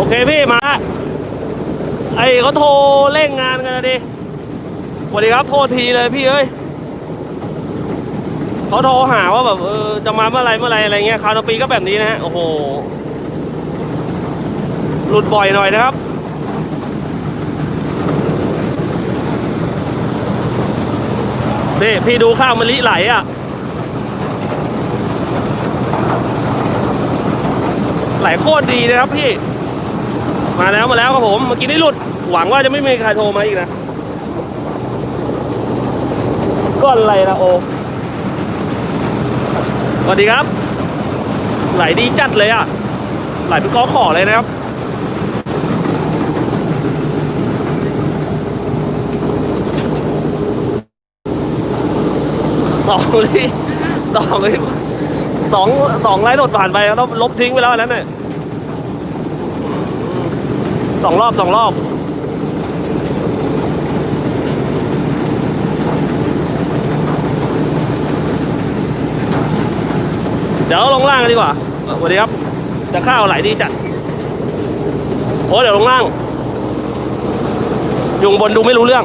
โอเคพี่มา ไอ้เขาโทรเร่งงานกันนะดิสวัสดีครับโทษทีเลยพี่เอ้ยเขาโทรหาว่าแบบเออจะมาเมื่อไรเมื่อไรอะไรเงี้ยคราวต่อปีก็แบบนี้นะฮะโอ้โห หลุดบ่อยหน่อยนะครับนี่พี่ดูข้าวมะลิไหลอะ ไหลโคตรดีนะครับพี่ มาแล้วมาแล้วครับผม เมื่อกี้ได้หลุด หวังว่าจะไม่มีใครโทรมาอีกนะก้อนอะไรนะโอสวัสดีครับ ไหลดีจัดเลยอะ ไหลเป็นก้อขอเลยนะครับสองเลยสองเลยสองสองไลฟ์สดผ่านไปแล้วลบทิ้งไปแล้วอันนั้นเนี่ย สองรอบสองรอบเดี๋ยวลงล่างดีกว่าสวัสดีครับ จะข้าวไหลดีจัด โอ้เดี๋ยวลงล่างอยู่ข้างบนดูไม่รู้เรื่อง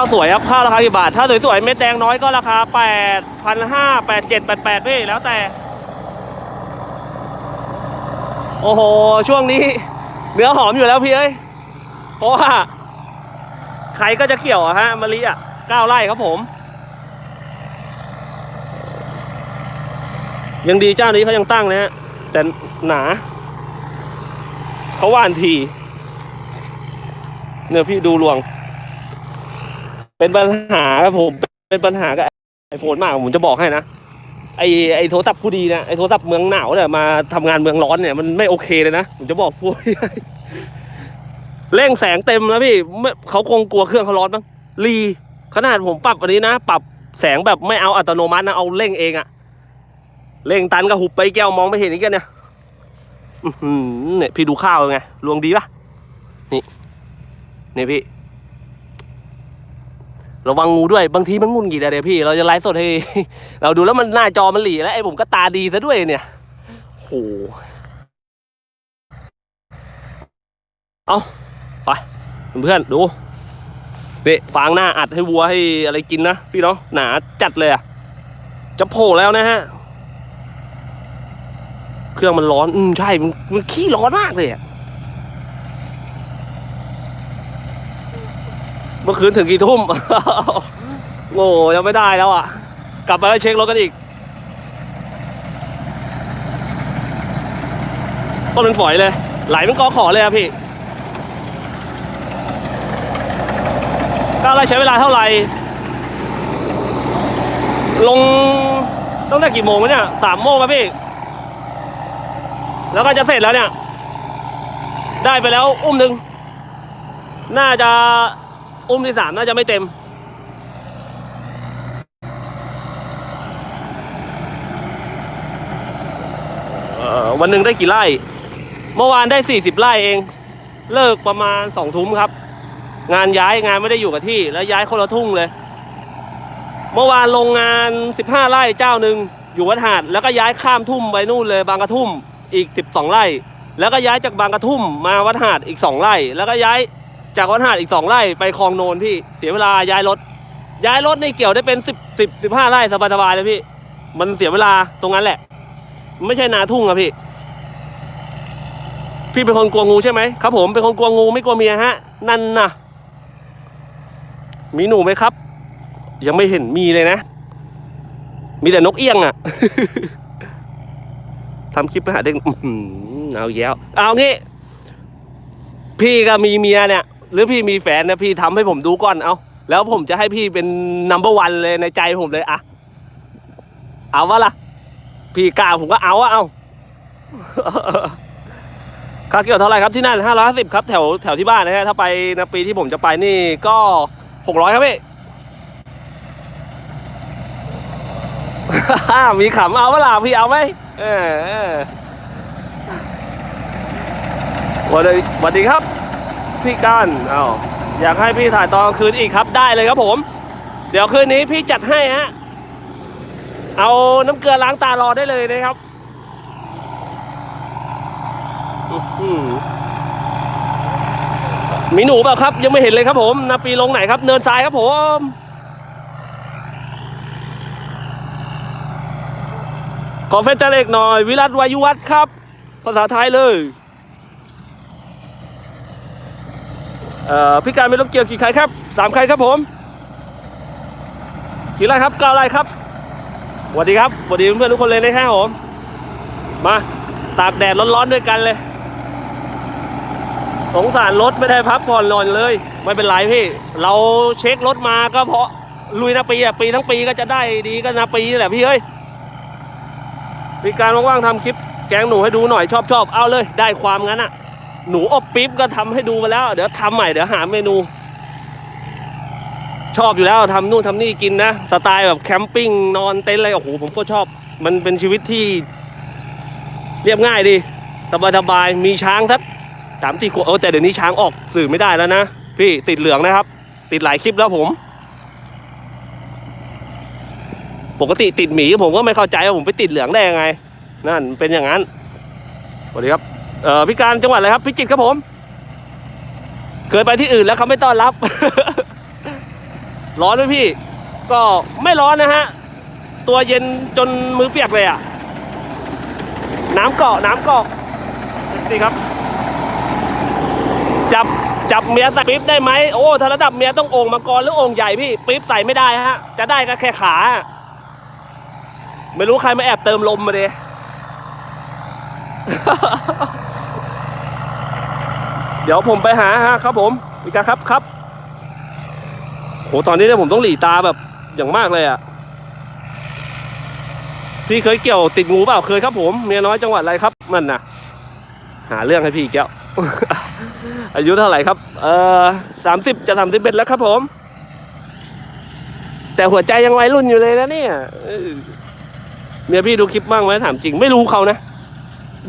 าวสวยครับข้าวราคากี่บาท ถ้าสวยๆเม็ดแดงน้อยก็ราคาแปดพันห้าแปดเจ็ดแปดแปดพี่แล้วแต่ โอ้โห ช่วงนี้เนื้อหอมอยู่แล้วพี่เอ้ยเพราะว่าใครก็จะเกี่ยวอะฮะมะลิอะเก้าไร่ครับผม ยังดีเจ้านี้เขายังตั้งนะฮะแต่หนาเขาว่านที เนี่ยพี่ดูรวง เป็นปัญหาครับผม เป็นปัญหากับไอโฟนมากผมจะบอกให้นะไอไอโทรศัพท์ผู้ดีนะไอโทรศัพท์เมืองหนาวเนี่ยมาทำงานเมืองร้อนเนี่ยมันไม่โอเคเลยนะผมจะบอกพวกเร่งแสงเต็มนะพี่ไม่เขาคงกลัวเครื่องเขาร้อนมั้งรีขนาดผมปรับอันนี้นะ ปรับแสงแบบไม่เอาอัตโนมัตินะเอาเร่งเองอะเร่งตันกับหุบไปแก้วมองไม่เห็นอีกแล้วเนี่ยเนี่ยพี่ดูข้าวไงรวงดีปะนี่นี่พี่ ระวังงูด้วยบางทีมันงุนกี่เดี๋ยพี่ เราจะไลฟ์สดให้ เราดูแล้วมันหน้าจอมันหลีแล้วไอ้ผมก็ตาดีซะด้วยเนี่ยโหเอาไปเพื่อนดูนี่ฟางหน้าอัดให้วัวให้อะไรกินนะพี่เนาะหนาจัดเลยอะจะโผล่แล้วนะฮะ เครื่องมันร้อน อืมใช่ มันมันขี้ร้อนมากเลยอะ มื่อคืนถึงกี่ทุ่มโง่ยังไม่ได้แล้วอะ กลับไปแล้วเช็ครถกันอีก ต้นเป็นฝอยเลย ไหลเป็นกอขอเลยอะพี่ก้าวไร่ใช้เวลาเท่าไหร่ ลงตั้งแต่กี่โมงวะเนี่ยสามโมงครับพี่ แล้วก็จะเสร็จแล้วเนี่ย ได้ไปแล้วอุ้มหนึ่ง น่าจะ อุ้มที่สามน่าจะไม่เต็ม วันหนึ่งได้กี่ไร่ เมื่อวานได้40ไร่เอง เลิกประมาณสองทุ่มครับ งานย้ายงานไม่ได้อยู่กับที่ แล้วย้ายคนละทุ่งเลย เมื่อวานโรงงาน15ไร่เจ้าหนึ่งอยู่วัดหาดแล้วก็ย้ายข้ามทุ่มไปนู่นเลย บางกระทุ่มอีก12ไร่ แล้วก็ย้ายจากบางกระทุ่มมาวัดหาดอีก2ไร่ แล้วก็ย้าย จากวัดหาดอีกสองไร่ไปคลองโนนพี่เสียเวลาย้ายรถ ย้ายรถนี่เกี่ยวได้เป็นสิบสิบสิบห้าไร่สบายๆเลยพี่ มันเสียเวลาตรงนั้นแหละ ไม่ใช่นาทุ่งอะพี่ พี่เป็นคนกลัวงูใช่ไหมครับผมเป็นคนกลัวงูไม่กลัวเมียฮะ นั่นนะมีหนูไหมครับ ยังไม่เห็นมีเลยนะ มีแต่นกเอี้ยงอะทำคลิปไปหาเด็กอื้อหือเอาแย้วเอางี้ พี่ก็มีเมียเนี่ย หรือพี่มีแฟนนะพี่ทำให้ผมดูก่อนเอาแล้วผมจะให้พี่เป็นนัมเบอร์วันเลยในใจผมเลยอะเอาวะล่ะ พี่กล้าผมก็เอาอะเอาค่าเกี่ยวเท่าไหร่ครับที่นั่นห้าร้อยสิบครับแถวแถวที่บ้านนะฮะถ้าไปนะปีที่ผมจะไปนี่ก็หกร้อยครับพี่มีขำเอาเวล่ะพี่เอาไหมเออวัสดีสวัสดีครับ พี่ก้านเอาอยากให้พี่ถ่ายตอนกลางคืนอีกครับได้เลยครับผม เดี๋ยวคืนนี้พี่จัดให้ฮะเอาน้ำเกลือล้างตารอได้เลยนะครับมีหนูเปล่าครับ ยังไม่เห็นเลยครับผมนาปีลงไหนครับ เนินทรายครับผมขอเฟซจันเอกหน่อย วิรัตวายุวัฒน์ครับ ภาษาไทยเลย เอ่อ พี่การไม่รบเกี่ยวกี่ใครครับสามใครครับผมกี่ไร่ครับเก้าไร่ครับสวัสดีครับสวัสดีเพื่อนๆทุกคนเลยนะครับผมมาตากแดดร้อนๆด้วยกันเลย สงสารรถไม่ได้พักผ่อนนอนเลย ไม่เป็นไรพี่ เราเช็ครถมาก็เพราะลุยนาปีอะปีทั้งปีก็จะได้ดีก็นาปีนี่แหละพี่เอ้ยมีการว่างๆทำคลิปแกงหนูให้ดูหน่อยชอบชอบๆเอาเลยได้ความงั้นอะ หนูอบปิ๊บก็ทำให้ดูมาแล้ว เดี๋ยวทำใหม่เดี๋ยวหาเมนู ชอบอยู่แล้วทำนู่นทำนี่กินนะสไตล์แบบแคมปิ้งนอนเต็นท์อะไรโอ้โหผมก็ชอบ มันเป็นชีวิตที่ เรียบง่ายดีสบายสบายๆมีช้างทักสามสี่ขวบเออแต่เดี๋ยวนี้ช้างออกสื่อไม่ได้แล้วนะพี่ติดเหลืองนะครับ ติดหลายคลิปแล้วผม ปกติติดหมีผมก็ไม่เข้าใจว่าผมไปติดเหลืองได้ยังไง นั่นเป็นอย่างนั้นสวัสดีครับ เอ่อพิการจังหวัดอะไรครับ พิจิตรครับผม เคยไปที่อื่นแล้วเขาไม่ต้อนรับ ร้อนไหมพี่ ก็ไม่ร้อนนะฮะ ตัวเย็นจนมือเปียกเลยอะ น้ำเกาะน้ำเกาะนี่ครับ จับจับเมียใส่ปี๊บได้ไหมโอ้ถ้าระดับเมียต้องโอ่งมาก่อนหรือโอ่งใหญ่พี่ปี๊บใส่ไม่ได้ฮะ จะได้ก็แค่ขา ไม่รู้ใครมาแอบเติมลมมาเด เดี๋ยวผมไปหาฮะครับผมอีกาครับครับโหตอนนี้เนี่ยผมต้องหลีตาแบบอย่างมากเลยอะพี่เคยเกี่ยวติดงูเปล่าเคยครับผมเมียน้อยจังหวัดอะไรครับมันนะหาเรื่องให้พี่อีกแก้วอายุเท่าไหร่ครับ เออสามสิบจะสามสิบเอ็ดแล้วครับผม แต่หัวใจยังวัยรุ่นอยู่เลยนะเนี่ยเมียพี่ดูคลิปบ้างไหมถามจริง ไม่รู้เขานะ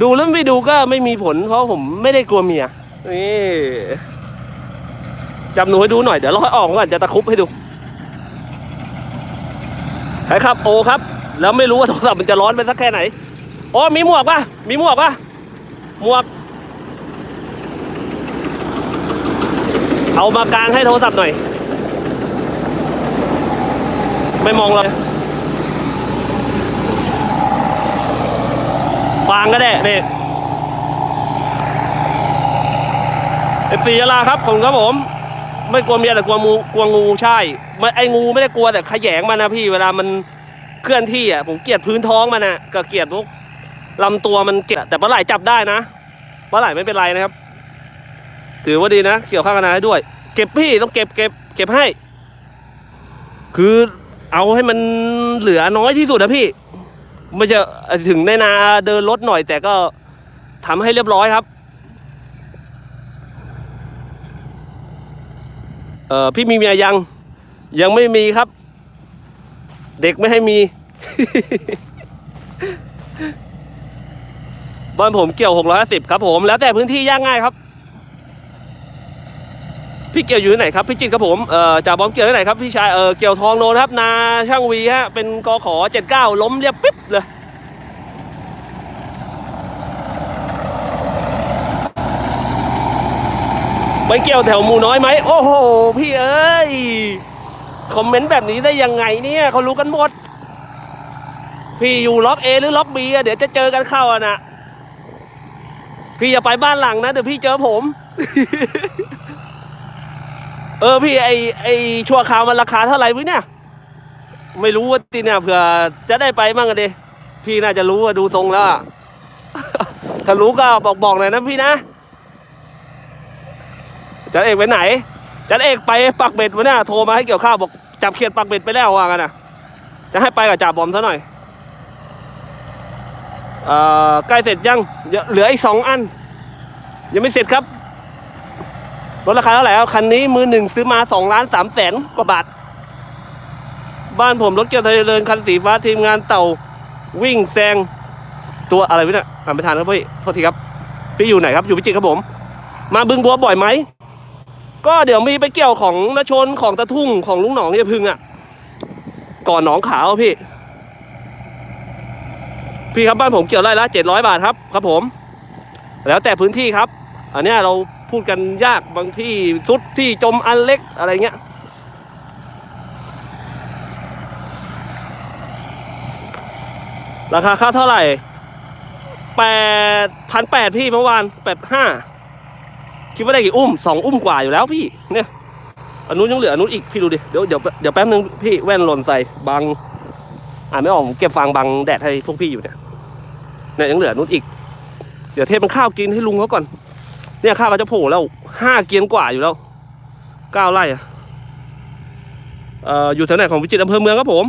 ดูแล้วไม่ดูก็ไม่มีผล เพราะผมไม่ได้กลัวเมีย นี่จำหนูให้ดูหน่อยเดี๋ยวเราค่อยออกก่อนจะตะคุบให้ดูใช่ครับโอครับ แล้วไม่รู้ว่าโทรศัพท์มันจะร้อนไปสักแค่ไหนอ๋อมีหมวกปะมีหมวกปะหมวก เอามากลางให้โทรศัพท์หน่อย ไม่มองเลยฟังก็ได้เนี่ย F4 ยาลาครับผมครับผม ไม่กลัวเมียแต่กลัวงูกลัวงูใช่ไม่ไองูไม่ได้กลัวแต่ขยแงมันนะพี่เวลามันเคลื่อนที่อะผมเกลียดพื้นท้องมันนะก็เกลียดพวกลำตัวมันเกลียดแต่ปลาไหลจับได้นะปลาไหลไม่เป็นไรนะครับ ถือว่าดีนะเกี่ยวข้างกันาด้วย เก็บพี่ต้องเก็บเก็บเก็บให้ คือเอาให้มันเหลือน้อยที่สุดนะพี่ไม่จะถึงในนาเดินรถหน่อยแต่ก็ทำให้เรียบร้อยครับ เออพี่มีเมียยัง ยังไม่มีครับ เด็กไม่ให้มี บ้านผมเกี่ยว650ครับ ผม แล้วแต่พื้นที่ยากง่ายครับ พี่เกี่ยวอยู่ที่ไหนครับพี่จิตรครับผมเอ่อจ่าบอมเกี่ยวที่ไหนครับพี่ชายเออเกี่ยวทองโนนครับ นาช่างวีฮะเป็นกขอเจ็ดเก้าล้มเรียบปิ๊บเลย ไปเกี่ยวแถวหมูน้อยไหมโอ้โห พี่เอ้ย คอมเมนต์แบบนี้ได้ยังไงเนี่ยเขารู้กันหมด พี่อยู่ล็อกเอหรือล็อกบีอะเดี๋ยวจะเจอกันเข้าอะนะพี่อย่าไปบ้านหลังนะเดี๋ยวพี่เจอผม เออพี่ไอไอชั่วคราวมันราคาเท่าไหร่วะเนี่ยไม่รู้ว่าทีเนี่ยเผื่อจะได้ไปมั่งกันดิพี่น่าจะรู้ว่าดูทรงแล้วถ้ารู้ก็บอกบอกหน่อยนะพี่นะ จันเอกไปไหนจันเอกไปปักเบ็ดวะเนี่ยโทรมาให้เกี่ยวข้าวบอกจับเขียดปักเบ็ดไปแล้วว่ากันนะจะให้ไปกับจ่าบอมซะหน่อยเอ่อใกล้เสร็จยังเหลืออีกสองอัน ยังไม่เสร็จครับรถราคาเท่าไหร่ครับคันนี้มือหนึ่งซื้อมาสองล้านสามแสนกว่าบาท บ้านผมรถเกียร์ไทยเดินคันสีฟ้าทีมงานเต่าวิ่งแซงตัวอะไรวะเนี่ยอ่านไม่ทันครับพี่โทษทีครับ พี่อยู่ไหนครับ อยู่พิจิตรครับผม มาบึงบัวบ่อยไหม ก็เดี๋ยวมีไปเกี่ยวของนาชนของตะทุ่งของลุงหนองเฮียพึ่งอะ ก่อนหนองขาวพี่ พี่ครับบ้านผมเกี่ยวไร่ละเจ็ดร้อยบาทครับครับผม แล้วแต่พื้นที่ครับ อันนี้เราพูดกันยากบางที่สุดที่จมอันเล็กอะไรเงี้ยราคาค่าเท่าไหร่แปดพันแปดพี่เมื่อวานแปดห้า คิดว่าได้กี่อุ้มสองอุ้มกว่าอยู่แล้วพี่เนี่ยอันนู้นยังเหลืออันนู้นอีกพี่ดูดิเดี๋ยวเดี๋ยวเดี๋ยวแป๊บนึงพี่แว่นหล่นใส่บังอ่านไม่ออกผมเก็บฟางบังแดดให้พวกพี่อยู่เนี่ยเนี่ยยังเหลืออันนู้นอีก เดี๋ยวเทเป็นข้าวกินให้ลุงเขาก่อน เนี่ยข้าวก็จะโผล่แล้วห้าเกียนกว่าอยู่แล้วเก้าไร่อะเอ่ออยู่แถวไหนของพิจิตรอำเภอเมืองครับผม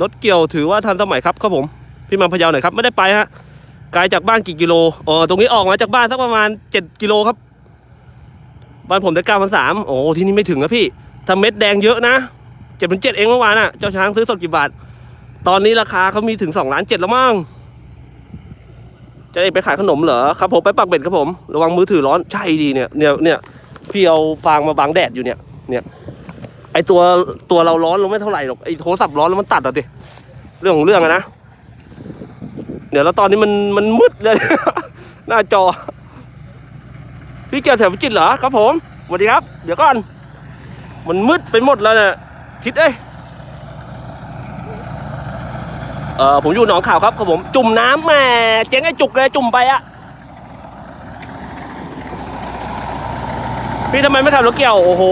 รถเกี่ยวถือว่าทันสมัยครับครับผม พี่มาพะเยาหน่อยครับไม่ได้ไปฮะไกลจากบ้านกี่กิโลอ๋อตรงนี้ออกมาจากบ้านสักประมาณเจ็ดกิโลครับ บ้านผมได้เก้าพันสามโอ้ที่นี่ไม่ถึงนะพี่ถ้าเม็ดแดงเยอะนะเจ็ดพันเจ็ดเองเมื่อวานอะ เจ้าช้างซื้อสดกี่บาท ตอนนี้ราคาเขามีถึงสองล้านเจ็ดแล้วมั้งจะได้ไปขายขนมเหรอครับผมไปปักเบ็ดครับผม ระวังมือถือร้อนใช่ดีเนี่ยเนี่ยเนี่ยพี่เอาฟางมาบังแดดอยู่เนี่ย เนี่ย ไอตัวตัวเราร้อนเราไม่เท่าไหร่หรอกไอโทรศัพท์ร้อนแล้วมันตัดอะดิเรื่องของเรื่องอะนะเดี๋ยวแล้วตอนนี้มันมันมืดเลยหน้าจอ พี่เกียวแถวพิจิตรเหรอครับผมสวัสดีครับ เดี๋ยวก่อน มันมืดไปหมดแล้วเนี่ยคิดเอ้ยเออผมอยู่หนองข่าวครับครับผม จุ่มน้ำแม่เจ๊งไอ้จุกเลยจุ่มไปอะพี่ทำไมไม่ขับรถเกี่ยว โอ้โห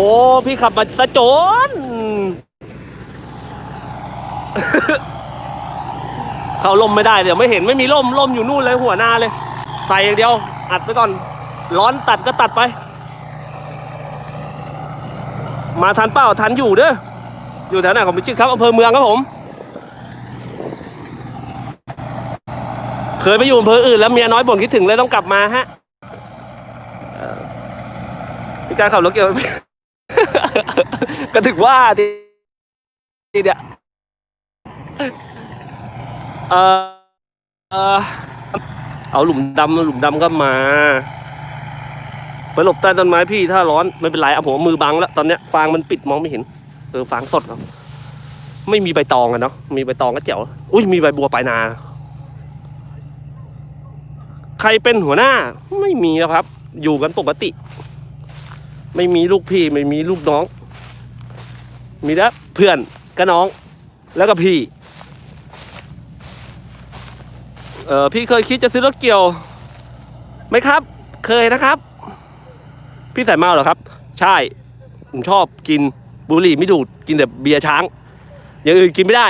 พี่ขับมาสะโจนเขาล่มไม่ได้เดี๋ยวไม่เห็นไม่มีล่มล่มอยู่นู่นเลยหัวหน้าเลย ใส่อย่างเดียว อัดไปก่อน ร้อนตัดก็ตัดไป มาทันเป้าทันอยู่เด้ออยู่แถวไหนของพิจิตรครับอำเภอเมืองครับผม เคยไปอยู่อำเภออื่นแล้วเมียน้อยบ่นคิดถึงเลยต้องกลับมาฮะพี่การขับรถเกี่ยวก็ถึงว่าทีทีเนี่ยเออเออเอาหลุมดำหลุมดำก็มา ไปหลบใต้ต้นไม้พี่ถ้าร้อนไม่เป็นไรเอาผมมือบังแล้วตอนเนี้ยฟางมันปิดมองไม่เห็นเออฟางสดครับไม่มีใบตองอะเนาะมีใบตองก็เจ๋วอุ้ยมีใบบัวปลายนา ใครเป็นหัวหน้า ไม่มีนะครับ อยู่กันปกติ ไม่มีลูกพี่ไม่มีลูกน้อง มีแต่เพื่อนกับน้อง แล้วก็พี่เออพี่เคยคิดจะซื้อรถเกี่ยวไหมครับ เคยนะครับ พี่ใส่เมาเหรอครับ ใช่ ผมชอบกินบุหรี่ไม่ดูด กินแต่เบียร์ช้าง อย่างอื่นกินไม่ได้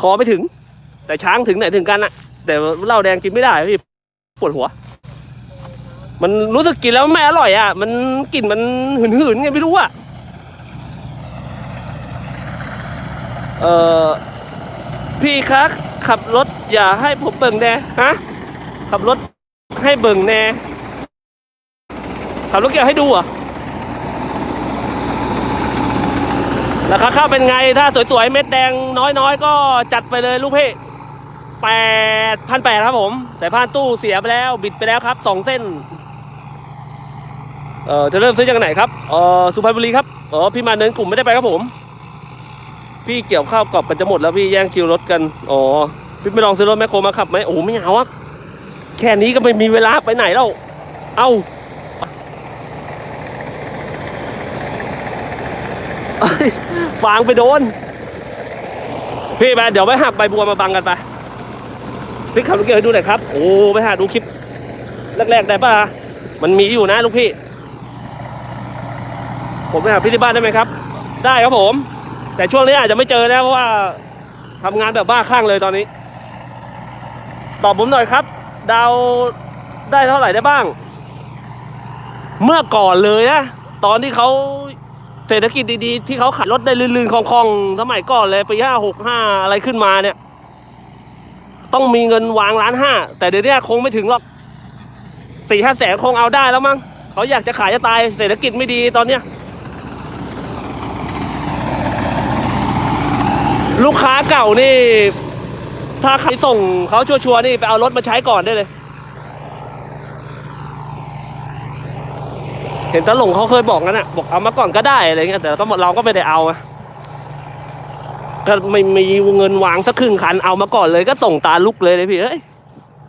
คอไม่ถึง แต่ช้างถึงไหนถึงกันอะแต่เหล้าแดงกินไม่ได้พี่ปวดหัว มันรู้สึกกินแล้วไม่อร่อยอะมันกลิ่นมันหืนๆไงไม่รู้อะเออพี่คะขับรถอย่าให้ผมเบิ่งแน่ฮะ ขับรถให้เบิ่งแน่ ขับรถเกี่ยวให้ดูเหรอะราคาข้าวเป็นไงถ้าสวยๆ เม็ดแดงน้อยๆ ก็จัดไปเลยลูกพี่แปดพันแปดครับผม สายพานตู้เสียไปแล้วบิดไปแล้วครับสองเส้น เอ่อจะเริ่มซื้อจากไหนครับเอ่อสุพรรณบุรีครับอ๋อพี่มาเนินกลุ่มไม่ได้ไปครับผม พี่เกี่ยวข้าวกรอบกันจะหมดแล้วพี่แย่งคิวรถกันอ๋อพี่ไม่ลองซื้อรถแมคโครมาขับไหมโอ้ไม่เอาอะแค่นี้ก็ไม่มีเวลาไปไหนแล้ว เอ้าอ้ย ฟางไปโดน พี่ไปเดี๋ยวไปหักใบบัวมาบังกันไปพี่ขับลูกเกียวให้ดูหน่อยครับ โอ้ไปหาดูคลิป แรกๆได้ป่ะมันมีอยู่นะลูกพี่ ผมไปหาพี่ที่บ้านได้ไหมครับ ได้ครับผม แต่ช่วงนี้อาจจะไม่เจอนะเพราะว่าทำงานแบบบ้าคลั่งเลยตอนนี้ ตอบผมหน่อยครับ ดาวได้เท่าไหร่ได้บ้าง เมื่อก่อนเลยนะ ตอนที่เขา เศรษฐกิจดีๆ ที่เขาขับรถได้ลื่นๆคล่องๆสมัยก่อนเลยปีห้าหกห้าอะไรขึ้นมาเนี่ย ต้องมีเงินวางล้านห้า แต่เดี๋ยวนี้คงไม่ถึงหรอกสี่ห้าแสนคงเอาได้แล้วมั้งเขาอยากจะขายจะตายเศรษฐกิจไม่ดีตอนเนี้ยลูกค้าเก่านี่ ถ้าใครส่งเขาชัวร์ๆนี่ไปเอารถมาใช้ก่อนได้เลย เห็นตาหลงเขาเคยบอกงั้นอะบอกเอามาก่อนก็ได้อะไรเงี้ยแต่ก็เราก็ไม่ได้เอาอะถ้าไม่มีเงินวางสักครึ่งคันเอามาก่อนเลยก็ส่งตาลุกเลยเลยพี่เอ้ย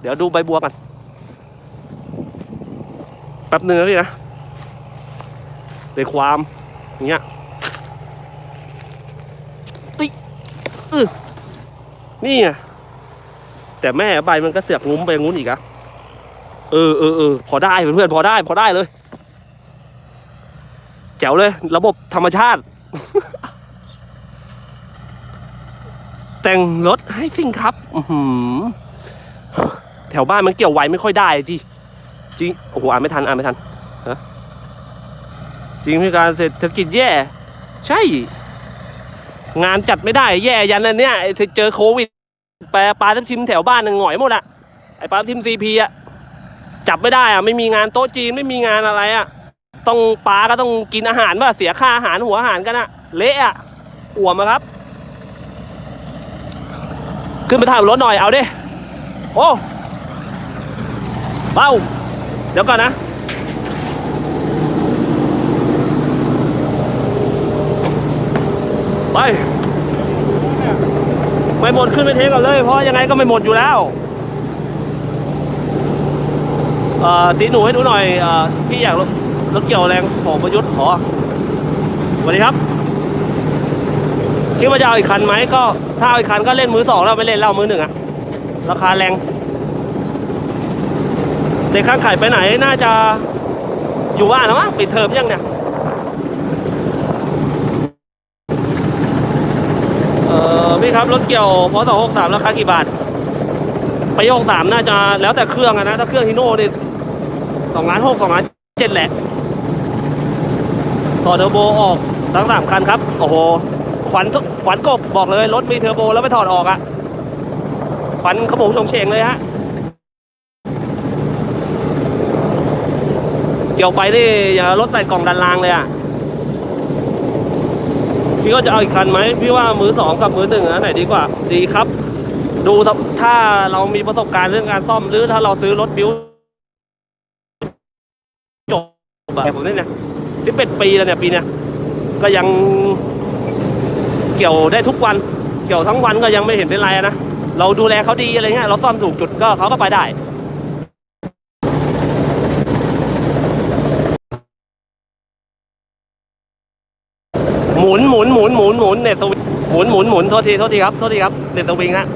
เดี๋ยวดูใบบัวกันแป๊บนึงนะพี่นะในความอย่างเงี้ยเอ้ยเออนี่ไงแต่แม่ใบมันก็เสือกงุ้มไปงุ้นอีกอะเออเออเออพอได้เพื่อนๆพอได้พอได้เลย แจ๋วเลย ระบบธรรมชาติ แต่งรถให้จริงครับแถวบ้านมันเกี่ยวไวไม่ค่อยได้ดิจริงโอ้โหอ่านไม่ทันอ่านไม่ทันจริงพี่การเศรษฐกิจแย่ ใช่ งานจัดไม่ได้ แย่ยันอันเนี้ยเจอโควิดแปลปลาทับทิมแถวบ้านน่ะหงอยหมดอะไอ้ปลาทับทิมซีพีอะจับไม่ได้อะไม่มีงานโต๊ะจีนไม่มีงานอะไรอะ ต้องปลาก็ต้องกินอาหารว่าเสียค่าอาหารหัวอาหารกันอะเละอะอ่วมอะครับ ขึ้นไปถ่ายรถหน่อยเอาดิโอ้เบ้าเดี๋ยวก่อนนะไปไม่หมดขึ้นไปเทกันเลย เพราะยังไงก็ไม่หมดอยู่แล้วเออตีหนูให้ดูหน่อยอพี่อยาก รถรถเกี่ยวแรงของประยุทธ์ขอสวัสดีครับคิดว่าจะเอาอีกคันไหมก็ถ้าเอาอีกคันก็เล่นมือสองแล้วไม่เล่นแล้วมือหนึ่งอะราคาแรงเด็กข้างไข่ไปไหนน่าจะอยู่บ้านแล้วมั้งปิดเทอมยังเนี่ยเออพี่ครับรถเกี่ยวพศหกสามราคากี่บาทไปหกสามน่าจะแล้วแต่เครื่องอะนะถ้าเครื่องฮิโน่เนี่ยสองล้านหกสองล้านเจ็ดแหละ อเทอร์โบออกทั้งสามคันครับ โอ้โหขวัญทุกขวัญกบบอกเลยรถมีเทอร์โบแล้วไม่ถอดออกอะขวัญขโมงชงเชงเลยฮะเกี่ยวไปนี่อย่ารถใส่กล่องดันรางเลยอะพี่ก็จะเอาอีกคันไหมพี่ว่ามือสองกับมือหนึ่งอันไหนดีกว่า ดีครับ ดูถ้าเรามีประสบการณ์เรื่องการซ่อมหรือถ้าเราซื้อรถบิวจบแบบผมนี่เนี่ย สิบเอ็ดปีแล้วเนี่ยปีเนี้ยก็ยังเกี่ยวได้ทุกวัน เกี่ยวทั้งวันก็ยังไม่เห็นเป็นไรนะเราดูแลเขาดีอะไรเงี้ยเราซ่อมถูกจุดก็เขาก็ไปได้หมุนหมุนหมุนหมุนหมุนเน็ตสวิงหมุนหมุนหมุนโทษทีโทษทีครับโทษทีครับเน็ตสวิงฮะ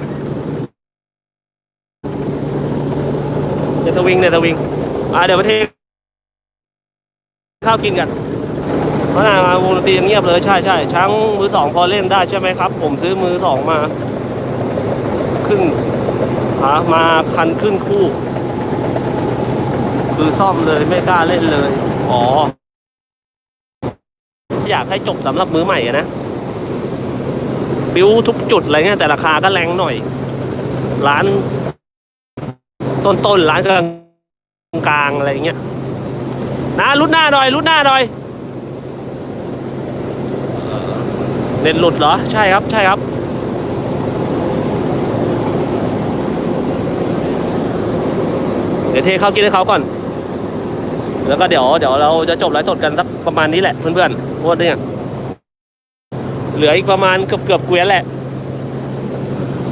เน็ตสวิงเน็ตสวิงอ่าเดี๋ยวมาเท ข้าวกินกันเพรานาวงดนตรีเงียบเลยใช่ใช่ช้างมือสองพอเล่นได้ใช่ไหมครับ ผมซื้อมือสองมา ขึ้นหามาคันขึ้นคู่ คือซ่อมเลยไม่กล้าเล่นเลย อ๋อ อยากให้จบสำหรับมือใหม่นะ บิวทุกจุดอะไรเงี้ยแต่ราคาก็แรงหน่อย ร้าน ต้นๆร้านกลางกลางๆอะไรเงี้ย นะรุดหน้าหน่อยรุดหน้าหน่อยเน็ตหลุดเหรอ ใช่ครับใช่ครับ เดี๋ยวเทข้าวกินให้เขาก่อน แล้วก็เดี๋ยวเดี๋ยวเราจะจบไลฟ์สดกันสักประมาณนี้แหละเพื่อนๆพว่าเนี่ยเหลืออีกประมาณเกือบเกือบเกวียนแหละ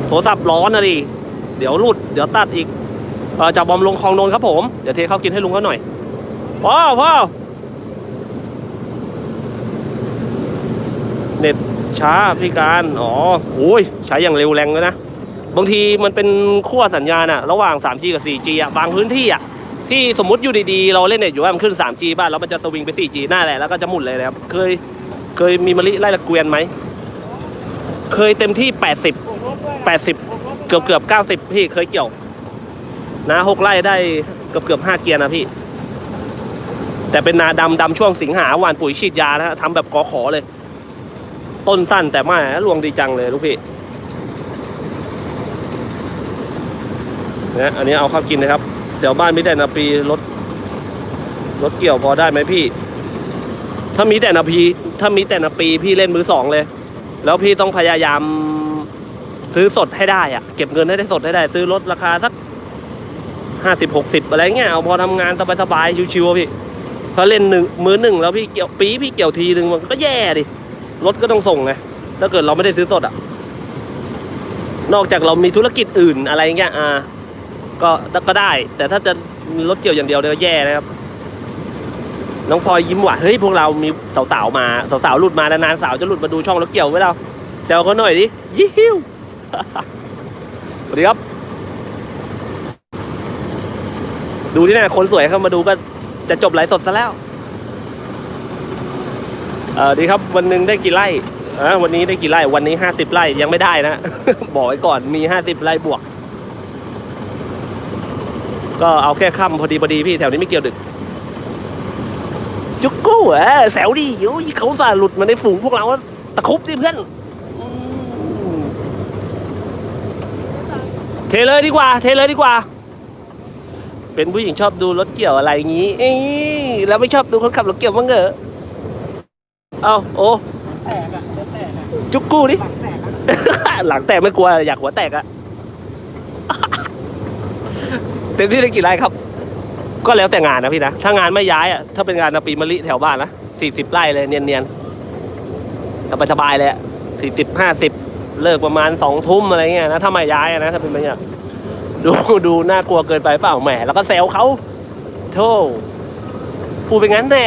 โทรศัพท์ร้อนนะดิ เดี๋ยวหลุด เดี๋ยวตัดอีกอจับบอมลงคลองนนท์ครับผม เดี๋ยวเทข้าวกินให้ลุงเขาหน่อย พ่อพ่อเน็ตช้าพี่การ อ๋อโอ้ยใช้อย่างเร็วแรงเลยนะ บางทีมันเป็นขั้วสัญญาณอะระหว่าง 3G กับ 4G อะบางพื้นที่อะที่สมมติอยู่ดีๆ เราเล่นเน็ตอยู่ว่ามันขึ้น 3G บ้านแล้วมันจะสวิงไป 4G หน้าแหละแล้วก็จะหมุนเลยนะครับ เคยเคยมีมะลิไล่ละเกวียนไหม เคยเต็มที่ 80 80 เกือบเกือบ90 พี่เคยเกี่ยว นะหกไร่ได้เกือบเกือบ5เกียร์นะพี่ แต่เป็นนาดำดำช่วงสิงหาหวานปุ๋ยฉีดยานะฮะทำแบบกอขอเลย ต้นสั้นแต่ไม่รวงดีจังเลยลูกพี่นะอันนี้เอาเข้ากินนะครับเดี๋ยวบ้านมีแต่นาปีรถรถเกี่ยวพอได้ไหมพี่ ถ้ามีแต่นาปีถ้ามีแต่นาปีพี่เล่นมือสองเลย แล้วพี่ต้องพยายามซื้อสดให้ได้อะเก็บเงินให้ได้สดให้ได้ ซื้อรถราคาสักห้าสิบหกสิบอะไรเงี้ยเอาพอทำงานสบายๆชิวๆพี่ พอเล่นหนึ่งมือหนึ่งแล้วพี่เกี่ยวปีพี่เกี่ยวทีหนึ่งมันก็แย่ดิรถก็ต้องส่งไงถ้าเกิดเราไม่ได้ซื้อสดอะ นอกจากเรามีธุรกิจอื่นอะไรเงี้ยอ่าก็ก็ได้ แต่ถ้าจะรถเกี่ยวอย่างเดียวเดี๋ยวแย่นะครับ น้องพลอยยิ้มหวานเฮ้ยพวกเรามีสาวๆมาสาวๆหลุดมานานๆสาวจะหลุดมาดูช่องรถเกี่ยวไว้เราแซวเขาหน่อยดิยิ้วสวัสดีครับ ดูที่ไหนคนสวยเข้ามาดูก็ จะจบไลฟ์สดซะแล้วเออดีครับวันหนึ่งได้กี่ไร่อ่าวันนี้ได้กี่ไร่ วันนี้ห้าสิบไร่ยังไม่ได้นะ บอกไว้ก่อนมีห้าสิบไร่บวก ก็เอาแค่ค่ำพอดีพอดีพี่แถวนี้ไม่เกี่ยวดึก จุกกู้เออแซวดีโอ้ยเขาสาหลุดมาในฝูงพวกเราตะคุบดิเพื่อนเทเลยดีกว่า เทเลยดีกว่า เป็นผู้หญิงชอบดูรถเกี่ยวอะไรอย่างงี้เอ้ยแล้วไม่ชอบดูคนขับรถเกี่ยวมั้างเหรอเอาโอ้แตกอะรถแตกอะจุกกู้ดิหลังแตกอะ หลังแตกไม่กลัวอยากหัวแตกอะเต็มที่ได้กี่ไร่ครับ ก็แล้วแต่งานนะพี่นะ ถ้างานไม่ย้ายอะถ้าเป็นงานนาปีมะลิแถวบ้านนะสี่สิบไร่เลยเนียนๆสบายสบายๆเลยสี่สิบห้าสิบเลิกประมาณสองทุ่มอะไรเงี้ยนะถ้าไม่ย้ายอะนะถ้าเป็นแบบเนี้ย ดูดูน่ากลัวเกินไปเปล่าแหมแล้วก็แซวเขาโธ่พูดไปงั้นแน่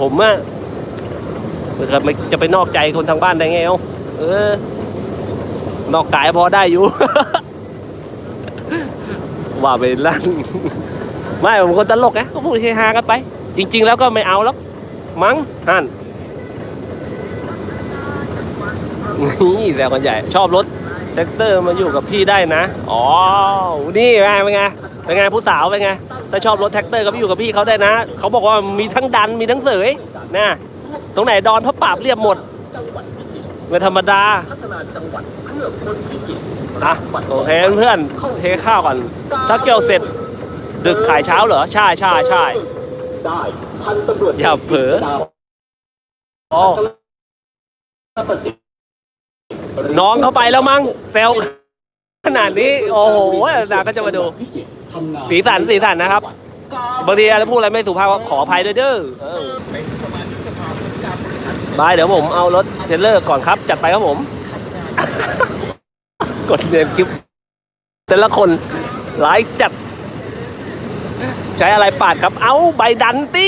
ผมอะจะไปจะไปนอกใจคนทางบ้านได้ไงเอ้าเออ นอกกายพอได้อยู่ ว่าไปลั่นไม่ผมคนตลกไงก็พูดเฮฮากันไป จริง ๆ แล้วก็ไม่เอาแล้วมั้งฮั่นนี่แซวกันใหญ่ ชอบรถ แท็กเตอร์มาอยู่กับพี่ได้นะ อ๋อ นี่เป็นไงเป็นไง เป็นไงผู้สาวเป็นไง ถ้าชอบรถแท็กเตอร์ก็ไปอยู่กับพี่เขาได้นะ เขาบอกว่ามีทั้งดันมีทั้งเสยนะ ตรงไหนดอนพระปราบเรียบหมดไม่ธรรมดาพัฒนาจังหวัดเพื่อคนพิจิตรอะโอเคเพื่อนเทข้าวก่อน ถ้าเกี่ยวเสร็จ ดึกขายเช้าเหรอ ใช่ใช่ใช่ได้พันตำรวจอย่าเผลอดาวโอ้ น้องเข้าไปแล้วมั้งเซลขนาดนี้ โอ้โหนาก็จะมาดู สีสันสีสันนะครับบางทีอะไรพูดอะไรไม่สุภาพขออภัยด้วยเด้อเออเป็นสมาชิกสภาองค์การบายเดี๋ยวผมเอารถเทรลเลอร์ก่อนครับ จัดไปครับผม กดเรียนคลิปแต่ละคนหลายจัด ใช้อะไรปาดครับ เอาใบดันติ